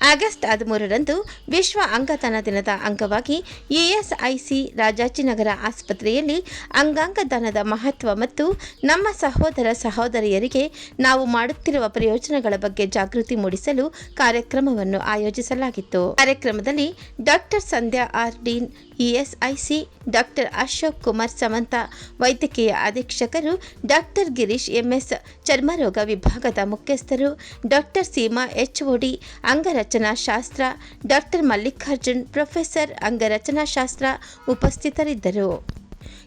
August ಹದಿಮೂರರಂದು ವಿಶ್ವ ಅಂಗತನ ದಿನದ ಅಂಗವಾಗಿ ಎಎಸ್ಐಸಿ ರಾಜಾಜಿನಗರ ಆಸ್ಪತ್ರೆಯಲ್ಲಿ ಅಂಗಾಂಗ ದಾನದ ಮಹತ್ವ ಮತ್ತು ನಮ್ಮ ಸಹೋದರ ಸಹೋದರಿಯರಿಗೆ ನಾವು ಮಾಡುತ್ತಿರುವ ಪ್ರಯೋಜನಗಳ ಬಗ್ಗೆ ಜಾಗೃತಿ ಮೂಡಿಸಲು ಕಾರ್ಯಕ್ರಮವನ್ನು ಆಯೋಜಿಸಲಾಗಿತ್ತು. ಕಾರ್ಯಕ್ರಮದಲ್ಲಿ doctor Sandhya R dean ESIC doctor Ashok Kumar Samanta, ವೈದ್ಯಕೀಯ ಅಧೀಕ್ಷಕರು ಡಾಕ್ಟರ್ ಗಿರೀಶ್ ಎಂಎಸ್ ಚರ್ಮರೋಗ ವಿಭಾಗದ ಮುಖ್ಯಸ್ಥರು ಡಾಕ್ಟರ್ ಸೀಮಾ ಎಚ್ಒಡಿ ಅಂಗರಚನಾ ಶಾಸ್ತ್ರ ಡಾಕ್ಟರ್ ಮಲ್ಲಿಕಾರ್ಜುನ್ ಪ್ರೊಫೆಸರ್ ಅಂಗರಚನಾಶಾಸ್ತ್ರ ಉಪಸ್ಥಿತರಿದ್ದರು.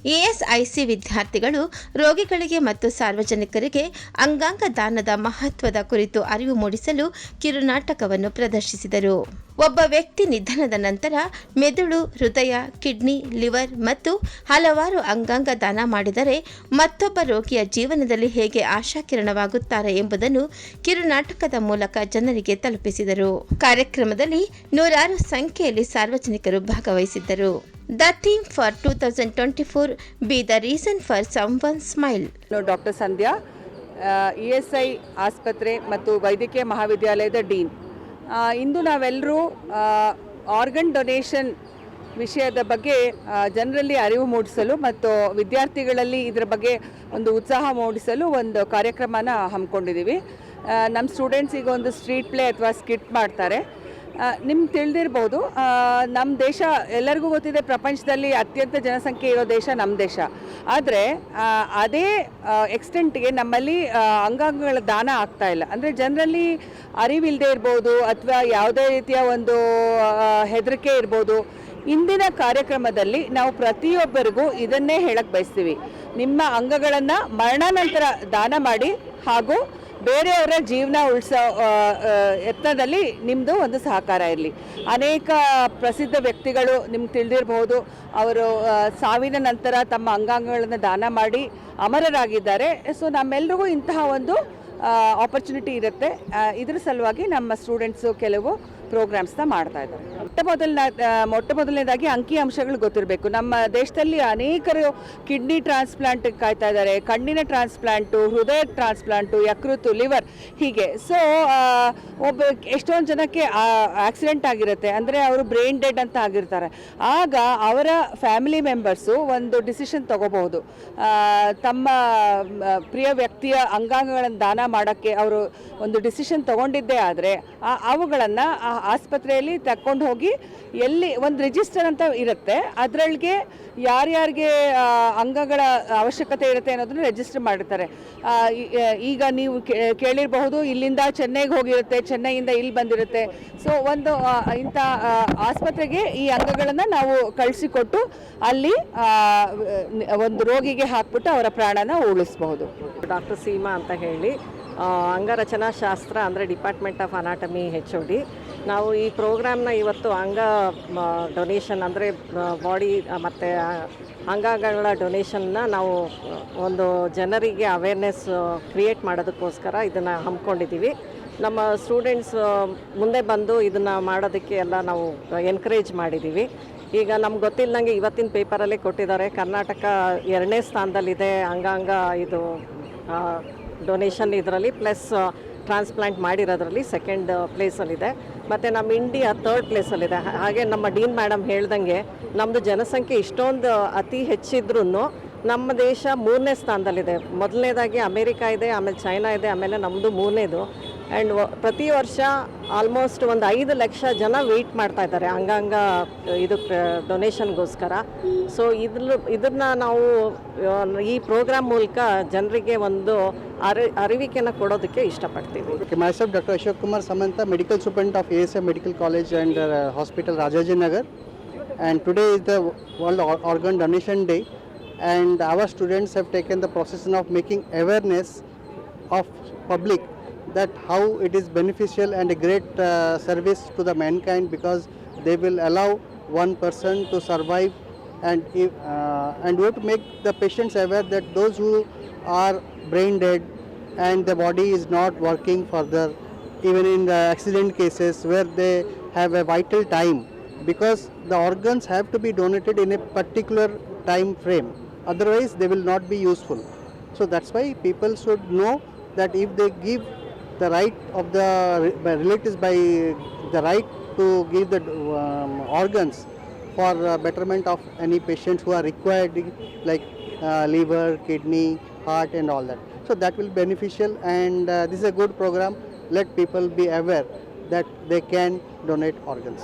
ಎಎಸ್ಐಸಿ ವಿದ್ಯಾರ್ಥಿಗಳು ರೋಗಿಗಳಿಗೆ ಮತ್ತು ಸಾರ್ವಜನಿಕರಿಗೆ ಅಂಗಾಂಗ ದಾನದ ಮಹತ್ವದ ಕುರಿತು ಅರಿವು ಮೂಡಿಸಲು ಕಿರುನಾಟಕವನ್ನು ಪ್ರದರ್ಶಿಸಿದರು. ಒಬ್ಬ ವ್ಯಕ್ತಿ ನಿಧನದ ನಂತರ ಮೆದುಳು, ಹೃದಯ, ಕಿಡ್ನಿ, ಲಿವರ್ ಮತ್ತು ಹಲವಾರು ಅಂಗಾಂಗ ದಾನ ಮಾಡಿದರೆ ಮತ್ತೊಬ್ಬ ರೋಗಿಯ ಜೀವನದಲ್ಲಿ ಹೇಗೆ ಆಶಾಕಿರಣವಾಗುತ್ತಾರೆ ಎಂಬುದನ್ನು ಕಿರುನಾಟಕದ ಮೂಲಕ ಜನರಿಗೆ ತಲುಪಿಸಿದರು. ಕಾರ್ಯಕ್ರಮದಲ್ಲಿ ನೂರಾರು ಸಂಖ್ಯೆಯಲ್ಲಿ ಸಾರ್ವಜನಿಕರು ಭಾಗವಹಿಸಿದ್ದರು. The theme for two thousand twenty four be the reason for someone smile doctor Sandhya E S I ಆಸ್ಪತ್ರೆ ಮತ್ತು ವೈದ್ಯಕೀಯ ಮಹಾವಿದ್ಯಾಲಯದ ಡೀನ್ ಇಂದು ನಾವೆಲ್ಲರೂ ಆರ್ಗನ್ ಡೊನೇಷನ್ ವಿಷಯದ ಬಗ್ಗೆ ಜನರಲ್ಲಿ ಅರಿವು ಮೂಡಿಸಲು ಮತ್ತು ವಿದ್ಯಾರ್ಥಿಗಳಲ್ಲಿ ಇದರ ಬಗ್ಗೆ ಒಂದು ಉತ್ಸಾಹ ಮೂಡಿಸಲು ಒಂದು ಕಾರ್ಯಕ್ರಮನ ಹಮ್ಮಿಕೊಂಡಿದ್ದೀವಿ ನಮ್ಮ ಸ್ಟೂಡೆಂಟ್ಸಿಗೆ ಒಂದು ಸ್ಟ್ರೀಟ್ ಪ್ಲೇ ಅಥವಾ ಸ್ಕಿಟ್ ಮಾಡ್ತಾರೆ ನಿಮ್ಗೆ ತಿಳಿದಿರ್ಬೋದು. ನಮ್ಮ ದೇಶ, ಎಲ್ಲರಿಗೂ ಗೊತ್ತಿದೆ ಪ್ರಪಂಚದಲ್ಲಿ ಅತ್ಯಂತ ಜನಸಂಖ್ಯೆ ಇರೋ ದೇಶ ನಮ್ಮ ದೇಶ. ಆದರೆ ಅದೇ ಎಕ್ಸ್ಟೆಂಟ್ಗೆ ನಮ್ಮಲ್ಲಿ ಅಂಗಾಂಗಗಳ ದಾನ ಆಗ್ತಾ ಇಲ್ಲ. ಅಂದರೆ ಜನರಲ್ಲಿ ಅರಿವಿಲ್ಲದೆ ಇರ್ಬೋದು, ಅಥವಾ ಯಾವುದೇ ರೀತಿಯ ಒಂದು ಹೆದರಿಕೆ ಇರ್ಬೋದು. ಇಂದಿನ ಕಾರ್ಯಕ್ರಮದಲ್ಲಿ ನಾವು ಪ್ರತಿಯೊಬ್ಬರಿಗೂ ಇದನ್ನೇ ಹೇಳಕ್ಕೆ ಬಯಸ್ತೀವಿ. ನಿಮ್ಮ ಅಂಗಗಳನ್ನು ಮರಣಾನಂತರ ದಾನ ಮಾಡಿ ಹಾಗೂ ಬೇರೆಯವರ ಜೀವನ ಉಳಿಸೋ ಯತ್ನದಲ್ಲಿ ನಿಮ್ಮದು ಒಂದು ಸಹಕಾರ ಇರಲಿ. ಅನೇಕ ಪ್ರಸಿದ್ಧ ವ್ಯಕ್ತಿಗಳು ನಿಮ್ಗೆ ತಿಳಿದಿರಬಹುದು. ಅವರು ಸಾವಿನ ನಂತರ ತಮ್ಮ ಅಂಗಾಂಗಗಳನ್ನು ದಾನ ಮಾಡಿ ಅಮರರಾಗಿದ್ದಾರೆ. ಸೊ ನಮ್ಮೆಲ್ರಿಗೂ ಇಂತಹ ಒಂದು ಆಪರ್ಚುನಿಟಿ ಇರುತ್ತೆ. ಇದ್ರ ಸಲುವಾಗಿ ನಮ್ಮ ಸ್ಟೂಡೆಂಟ್ಸು ಕೆಲವು ಪ್ರೋಗ್ರಾಮ್ಸ್ನ ಮಾಡ್ತಾ ಇದ್ದಾರೆ. ಮೊಟ್ಟ ಮೊದಲನೇ ಮೊಟ್ಟ ಮೊದಲನೇದಾಗಿ ಅಂಕಿ ಅಂಶಗಳು ಗೊತ್ತಿರಬೇಕು. ನಮ್ಮ ದೇಶದಲ್ಲಿ ಅನೇಕರು ಕಿಡ್ನಿ ಟ್ರಾನ್ಸ್ಪ್ಲಾಂಟ್ ಕಾಯ್ತಾ ಇದ್ದಾರೆ. ಕಣ್ಣಿನ ಟ್ರಾನ್ಸ್ಪ್ಲಾಂಟು, ಹೃದಯ ಟ್ರಾನ್ಸ್ಪ್ಲಾಂಟು ಯಕೃತು ಲಿವರ್ ಹೀಗೆ. ಸೊ ಒಬ್ಬ, ಎಷ್ಟೊಂದು ಜನಕ್ಕೆ ಆಕ್ಸಿಡೆಂಟ್ ಆಗಿರುತ್ತೆ. ಅಂದರೆ ಅವರು ಬ್ರೈನ್ ಡೆಡ್ ಅಂತ ಆಗಿರ್ತಾರೆ. ಆಗ ಅವರ ಫ್ಯಾಮಿಲಿ ಮೆಂಬರ್ಸು ಒಂದು ಡಿಸಿಷನ್ ತಗೋಬಹುದು. ತಮ್ಮ ಪ್ರಿಯ ವ್ಯಕ್ತಿಯ ಅಂಗಾಂಗಗಳನ್ನು ದಾನ ಮಾಡೋಕ್ಕೆ ಅವರು ಒಂದು ಡಿಸಿಷನ್ ತಗೊಂಡಿದ್ದೇ ಆದರೆ ಅವುಗಳನ್ನು ಆಸ್ಪತ್ರೆಯಲ್ಲಿ ತಕ್ಕೊಂಡು ಹೋಗಿ ಎಲ್ಲಿ ಒಂದು ರಿಜಿಸ್ಟರ್ ಅಂತ ಇರುತ್ತೆ, ಅದರೊಳಗೆ ಯಾರ್ಯಾರಿಗೆ ಅಂಗಗಳ ಅವಶ್ಯಕತೆ ಇರುತ್ತೆ ಅನ್ನೋದನ್ನು ರಿಜಿಸ್ಟರ್ ಮಾಡಿರ್ತಾರೆ. ಈಗ ನೀವು ಕೇಳಿರಬಹುದು, ಇಲ್ಲಿಂದ ಚೆನ್ನೈಗೆ ಹೋಗಿರುತ್ತೆ, ಚೆನ್ನೈಯಿಂದ ಇಲ್ಲಿ ಬಂದಿರುತ್ತೆ. ಸೊ ಒಂದು ಇಂಥ ಆಸ್ಪತ್ರೆಗೆ ಈ ಅಂಗಗಳನ್ನು ನಾವು ಕಳಿಸಿಕೊಟ್ಟು ಅಲ್ಲಿ ಒಂದು ರೋಗಿಗೆ ಹಾಕ್ಬಿಟ್ಟು ಅವರ ಪ್ರಾಣನ ಉಳಿಸ್ಬಹುದು. ಡಾಕ್ಟರ್ ಸೀಮಾ ಅಂತ ಹೇಳಿ ಅಂಗರಚನಾ ಶಾಸ್ತ್ರ ಅಂದರೆ department of anatomy H D ನಾವು ಈ ಪ್ರೋಗ್ರಾಮ್ನ ಇವತ್ತು ಅಂಗ ಡೊನೇಷನ್ ಅಂದರೆ ಬಾಡಿ ಮತ್ತು ಅಂಗಾಂಗಗಳ ಡೊನೇಷನ್ನ ನಾವು ಒಂದು ಜನರಿಗೆ ಅವೇರ್ನೆಸ್ ಕ್ರಿಯೇಟ್ ಮಾಡೋದಕ್ಕೋಸ್ಕರ ಇದನ್ನು ಹಮ್ಮಿಕೊಂಡಿದ್ದೀವಿ. ನಮ್ಮ ಸ್ಟೂಡೆಂಟ್ಸ್ ಮುಂದೆ ಬಂದು ಇದನ್ನು ಮಾಡೋದಕ್ಕೆ ಎಲ್ಲ ನಾವು ಎನ್ಕರೇಜ್ ಮಾಡಿದ್ದೀವಿ. ಈಗ ನಮ್ಗೆ ಗೊತ್ತಿಲ್ಲದಂಗೆ ಇವತ್ತಿನ ಪೇಪರಲ್ಲೇ ಕೊಟ್ಟಿದ್ದಾರೆ. ಕರ್ನಾಟಕ ಎರಡನೇ ಸ್ಥಾನದಲ್ಲಿದೆ ಅಂಗಾಂಗ ಇದು ಡೊನೇಷನ್ ಇದರಲ್ಲಿ. ಪ್ಲಸ್ ಟ್ರಾನ್ಸ್ಪ್ಲಾಂಟ್ ಮಾಡಿರೋದ್ರಲ್ಲಿ ಸೆಕೆಂಡ್ ಪ್ಲೇಸಲ್ಲಿದೆ ಮತ್ತು ನಮ್ಮ ಇಂಡಿಯಾ ಥರ್ಡ್ ಪ್ಲೇಸಲ್ಲಿದೆ ಹಾಗೆ ನಮ್ಮ ಡೀನ್ ಮೇಡಮ್ ಹೇಳ್ದಂಗೆ ನಮ್ಮದು ಜನಸಂಖ್ಯೆ ಇಷ್ಟೊಂದು ಅತಿ ಹೆಚ್ಚಿದ್ರೂ ನಮ್ಮ ದೇಶ ಮೂರನೇ ಸ್ಥಾನದಲ್ಲಿದೆ. ಮೊದಲನೇದಾಗಿ ಅಮೇರಿಕಾ ಇದೆ, ಆಮೇಲೆ ಚೈನಾ ಇದೆ, ಆಮೇಲೆ ನಮ್ಮದು ಮೂರನೇದು ಆ್ಯಂಡ್ ಪ್ರತಿ ವರ್ಷ ಆಲ್ಮೋಸ್ಟ್ ಒಂದು ಐದು ಲಕ್ಷ ಜನ ವೆಯ್ಟ್ ಮಾಡ್ತಾ ಇದ್ದಾರೆ ಅಂಗಾಂಗ ಇದು ಡೊನೇಷನ್ಗೋಸ್ಕರ ಸೊ ಇದ್ರ ಇದನ್ನ ನಾವು ಈ ಪ್ರೋಗ್ರಾಮ್ ಮೂಲಕ ಜನರಿಗೆ ಒಂದು ಅರಿ ಅರಿವಿಕೆನ ಕೊಡೋದಕ್ಕೆ ಇಷ್ಟಪಡ್ತೀವಿ Okay, myself, Dr. Ashok Kumar Samanta, Medical Superintendent of ASM Medical College and uh, Hospital Rajaji Nagar. And today is the World Or- Organ Donation Day, and our students have taken the process of making awareness of public that how it is beneficial and a great uh, service to the mankind because they will allow one person to survive and if, uh, and we have to make the patients aware that those who are brain dead and the body is not working further even in the accident cases where they have a vital time because the organs have to be donated in a particular time frame. Otherwise they will not be useful. So that's why people should know that if they give the right of the relatives by the right to give the um, organs for uh, betterment of any patients who are required like uh, liver, kidney, heart and all that. So that will be beneficial and uh, this is a good program. Let people be aware that they can donate organs.